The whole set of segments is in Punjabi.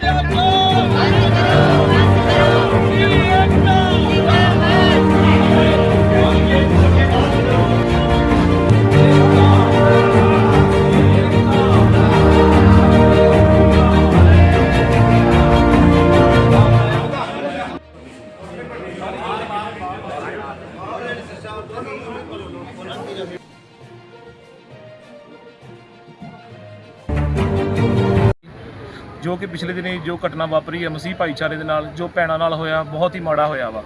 ਸਾਡਾ ਜੋ ਕਿ ਪਿਛਲੇ ਦਿਨੀ ਜੋ ਘਟਨਾ ਵਾਪਰੀ ਹੈ ਮਸੀਹ ਭਾਈਚਾਰੇ ਦੇ ਨਾਲ, ਜੋ ਭੈਣਾਂ ਨਾਲ ਹੋਇਆ, ਬਹੁਤ ਹੀ ਮਾੜਾ ਹੋਇਆ ਵਾ।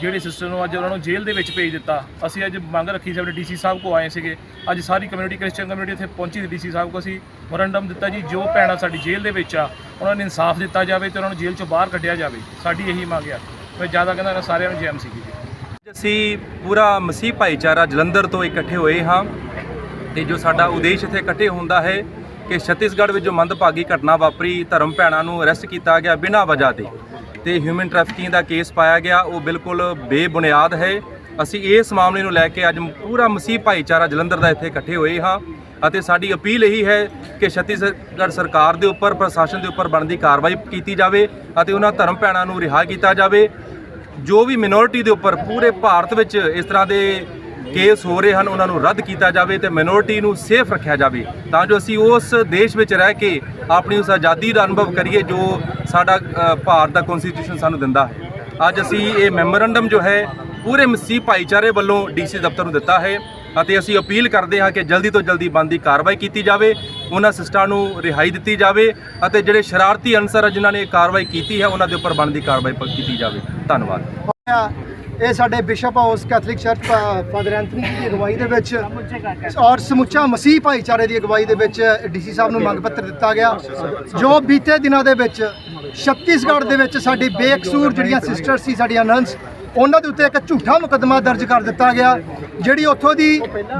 ਜਿਹੜੇ ਸਿਸਟਰ ਨੂੰ ਅੱਜ ਉਹਨਾਂ ਨੂੰ ਜੇਲ੍ਹ ਦੇ ਵਿੱਚ ਭੇਜ ਦਿੱਤਾ। ਅਸੀਂ ਅੱਜ ਮੰਗ ਰੱਖੀ ਸੀ ਆਪਣੇ ਡੀਸੀ ਸਾਹਿਬ ਕੋ ਆਏ ਸੀਗੇ। ਅੱਜ ਸਾਰੀ ਕਮਿਊਨਿਟੀ ਕ੍ਰਿਸਚੀਅਨ ਕਮਿਊਨਿਟੀ ਇੱਥੇ ਪਹੁੰਚੀ ਸੀ ਡੀਸੀ ਸਾਹਿਬ ਕੋ ਅਸੀਂ ਮੋਰੰਡਮ ਦਿੱਤਾ ਜੀ, ਜੋ ਭੈਣਾਂ ਸਾਡੀ ਜੇਲ੍ਹ ਦੇ ਵਿੱਚ ਆ, ਉਹਨਾਂ ਨੂੰ ਇਨਸਾਫ ਦਿੱਤਾ ਜਾਵੇ ਤੇ ਉਹਨਾਂ ਨੂੰ ਜੇਲ੍ਹ ਚੋਂ ਬਾਹਰ ਕੱਢਿਆ ਜਾਵੇ। ਸਾਡੀ ਇਹੀ ਮੰਗ ਆ। ਮੈਂ ਜ਼ਿਆਦਾ ਕਹਿੰਦਾ ਇਹਨਾਂ ਸਾਰਿਆਂ ਨੂੰ ਜੈਮ ਸੀਗੀ ਜੀ ਅਸੀਂ ਪੂਰਾ ਮਸੀਹ ਭਾਈਚਾਰਾ ਜਲੰਧਰ ਤੋਂ ਇਕੱਠੇ ਹੋਏ ਹਾਂ ਤੇ ਜੋ ਸਾਡਾ ਉਦੇਸ਼ ਇੱਥੇ ਇਕੱਠੇ ਹੁੰਦਾ ਹੈ ਕਿ ਛੱਤੀਸਗੜ੍ਹ ਵਿੱਚ ਜੋ ਮੰਦਭਾਗੀ ਘਟਨਾ ਵਾਪਰੀ, ਧਰਮ ਭੈਣਾਂ ਨੂੰ ਅਰੈਸਟ ਕੀਤਾ ਗਿਆ ਬਿਨਾਂ ਵਜ੍ਹਾ ਤੇ। ਤੇ ਹਿਊਮਨ ਟ੍ਰੈਫਿਕਿੰਗ ਦਾ ਕੇਸ ਪਾਇਆ ਗਿਆ, ਉਹ ਬਿਲਕੁਲ ਬੇਬੁਨਿਆਦ ਹੈ। ਅਸੀਂ ਇਸ ਮਾਮਲੇ ਨੂੰ ਲੈ ਕੇ ਅੱਜ ਪੂਰਾ ਮਸੀਹ ਭਾਈਚਾਰਾ ਜਲੰਧਰ ਦਾ ਇੱਥੇ ਇਕੱਠੇ ਹੋਏ ਹਾਂ ਅਤੇ ਸਾਡੀ ਅਪੀਲ ਇਹੀ ਹੈ ਕਿ ਛੱਤੀਸਗੜ੍ਹ ਸਰਕਾਰ ਦੇ ਉੱਪਰ, ਪ੍ਰਸ਼ਾਸਨ ਦੇ ਉੱਪਰ ਬਣਦੀ ਕਾਰਵਾਈ ਕੀਤੀ ਜਾਵੇ ਅਤੇ ਉਹਨਾਂ ਧਰਮ ਭੈਣਾਂ ਨੂੰ ਰਿਹਾ ਕੀਤਾ ਜਾਵੇ। ਜੋ ਵੀ ਮਿਨੋਰਿਟੀ ਦੇ ਉੱਪਰ ਪੂਰੇ ਭਾਰਤ ਵਿੱਚ ਇਸ ਤਰ੍ਹਾਂ ਦੇ ਕੇਸ ਹੋ ਰਹੇ ਹਨ, ਉਹਨਾਂ ਨੂੰ ਰੱਦ ਕੀਤਾ ਜਾਵੇ ਤੇ ਮਿਨੋਰਿਟੀ ਨੂੰ ਸੇਫ ਰੱਖਿਆ ਜਾਵੇ। ਤਾਂ ਜੋ ਅਸੀਂ ਉਸ ਦੇਸ਼ ਵਿੱਚ ਰਹਿ ਕੇ ਆਪਣੀ ਉਸ ਆਜ਼ਾਦੀ ਦਾ ਅਨੁਭਵ ਕਰੀਏ ਜੋ ਸਾਡਾ ਭਾਰਤ ਦਾ ਕਨਸਟੀਟਿਊਸ਼ਨ ਸਾਨੂੰ ਦਿੰਦਾ ਹੈ। ਅੱਜ ਅਸੀਂ ਇਹ ਮੈਮੋਰੰਡਮ ਜੋ ਹੈ, ਪੂਰੇ ਮਸੀਹ ਭਾਈਚਾਰੇ ਵੱਲੋਂ ਡੀਸੀ ਦਫ਼ਤਰ ਨੂੰ ਦਿੱਤਾ ਹੈ ਅਤੇ ਅਸੀਂ ਅਪੀਲ ਕਰਦੇ ਹਾਂ ਕਿ ਜਲਦੀ ਤੋਂ ਜਲਦੀ ਬਣਦੀ ਕਾਰਵਾਈ ਕੀਤੀ ਜਾਵੇ, ਉਹਨਾਂ ਸਿਸਟਾਂ ਨੂੰ ਰਿਹਾਈ ਦਿੱਤੀ ਜਾਵੇ ਅਤੇ ਜਿਹੜੇ ਸ਼ਰਾਰਤੀ ਅਨਸਰ ਜਿਨ੍ਹਾਂ ਨੇ ਕਾਰਵਾਈ ਕੀਤੀ ਹੈ, ਉਹਨਾਂ ਦੇ ਉੱਪਰ ਬਣਦੀ ਕਾਰਵਾਈ ਪ- ਕੀਤੀ ਜਾਵੇ। ਧੰਨਵਾਦ। ਇਹ ਸਾਡੇ bishop house Catholic church father Anthony ji ਦੀ ਅਗਵਾਈ ਦੇ ਵਿੱਚ ਔਰ ਸਮੁੱਚਾ ਮਸੀਹ ਭਾਈਚਾਰੇ ਦੀ ਅਗਵਾਈ ਦੇ ਵਿੱਚ ਡੀਸੀ ਸਾਹਿਬ ਨੂੰ ਮੰਗ ਪੱਤਰ ਦਿੱਤਾ ਗਿਆ। ਜੋ ਬੀਤੇ ਦਿਨਾਂ ਦੇ ਵਿੱਚ ਛੱਤੀਸਗੜ੍ਹ ਦੇ ਵਿੱਚ ਸਾਡੀ ਬੇਕਸੂਰ ਜਿਹੜੀਆਂ ਸਿਸਟਰ ਸੀ, ਸਾਡੀਆਂ ਨਨਸ ਉਹਨਾਂ ਦੇ ਉੱਤੇ ਇੱਕ ਝੂਠਾ ਮੁਕੱਦਮਾ ਦਰਜ ਕਰ ਦਿੱਤਾ ਗਿਆ, ਜਿਹੜੀ ਉੱਥੋਂ ਦੀ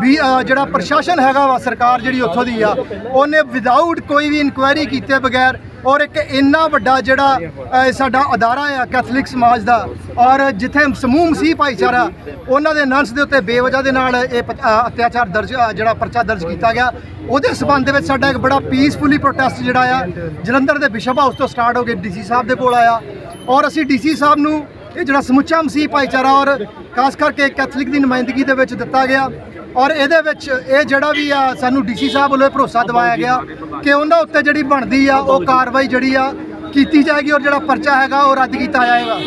ਵੀ ਜਿਹੜਾ ਪ੍ਰਸ਼ਾਸਨ ਹੈਗਾ ਵਾ, ਸਰਕਾਰ ਜਿਹੜੀ ਉੱਥੋਂ ਦੀ ਆ, ਉਹਨੇ ਵਿਦਆਊਟ ਕੋਈ ਵੀ ਇਨਕੁਆਇਰੀ ਕੀਤੇ ਬਗੈਰ ਔਰ ਇੱਕ ਇੰਨਾ ਵੱਡਾ ਜਿਹੜਾ ਸਾਡਾ ਅਦਾਰਾ ਆ ਕੈਥੋਲਿਕ ਸਮਾਜ ਦਾ, ਔਰ ਜਿੱਥੇ ਸਮੂਹ ਮਸੀਹ ਭਾਈਚਾਰਾ, ਉਹਨਾਂ ਦੇ ਨੰਸ ਦੇ ਉੱਤੇ ਬੇਵਜ੍ਹਾ ਦੇ ਨਾਲ ਇਹ ਪ- ਅਤਿਆਚਾਰ ਦਰਜ ਜਿਹੜਾ ਪਰਚਾ ਦਰਜ ਕੀਤਾ ਗਿਆ, ਉਹਦੇ ਸਬੰਧ ਦੇ ਵਿੱਚ ਸਾਡਾ ਇੱਕ ਬੜਾ ਪੀਸਫੁਲੀ ਪ੍ਰੋਟੈਸਟ ਜਿਹੜਾ ਆ, ਜਲੰਧਰ ਦੇ ਬਿਸ਼ਪ ਹਾਊਸ ਤੋਂ ਸਟਾਰਟ ਹੋ ਕੇ ਡੀਸੀ ਸਾਹਿਬ ਦੇ ਕੋਲ ਆਇਆ, ਔਰ ਅਸੀਂ ਡੀਸੀ ਸਾਹਿਬ ਨੂੰ ਇਹ ਜਿਹੜਾ ਸਮੁੱਚਾ ਮਸੀਹ ਭਾਈਚਾਰਾ ਔਰ ਖਾਸ ਕਰਕੇ ਕੈਥੋਲਿਕ ਦੀ ਨੁਮਾਇੰਦਗੀ ਦੇ ਵਿੱਚ ਦਿੱਤਾ ਗਿਆ ਔਰ ਇਹਦੇ ਵਿੱਚ ਇਹ ਜਿਹੜਾ ਵੀ ਆ ਸਾਨੂੰ ਡੀਸੀ ਸਾਹਿਬ ਵੱਲੋਂ ਇਹ ਭਰੋਸਾ ਦਿਵਾਇਆ ਗਿਆ ਕਿ ਉਹਨਾਂ ਉੱਤੇ ਜਿਹੜੀ ਬਣਦੀ ਆ ਉਹ ਕਾਰਵਾਈ ਜਿਹੜੀ ਆ ਕੀਤੀ ਜਾਏਗੀ ਔਰ ਜਿਹੜਾ ਪਰਚਾ ਹੈਗਾ ਉਹ ਰੱਦ ਕੀਤਾ ਜਾਏਗਾ।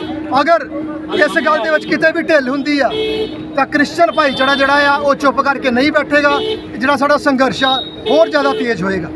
ਅਗਰ ਇਸ ਗੱਲ ਦੇ ਵਿੱਚ ਕਿਤੇ ਵੀ ਢਿੱਲ ਹੁੰਦੀ ਆ, ਤਾਂ ਕ੍ਰਿਸਚੀਅਨ ਭਾਈਚਾਰਾ ਜਿਹੜਾ ਆ ਉਹ ਚੁੱਪ ਕਰਕੇ ਨਹੀਂ ਬੈਠੇਗਾ, ਜਿਹੜਾ ਸਾਡਾ ਸੰਘਰਸ਼ ਆ ਹੋਰ ਜ਼ਿਆਦਾ ਤੇਜ਼ ਹੋਏਗਾ।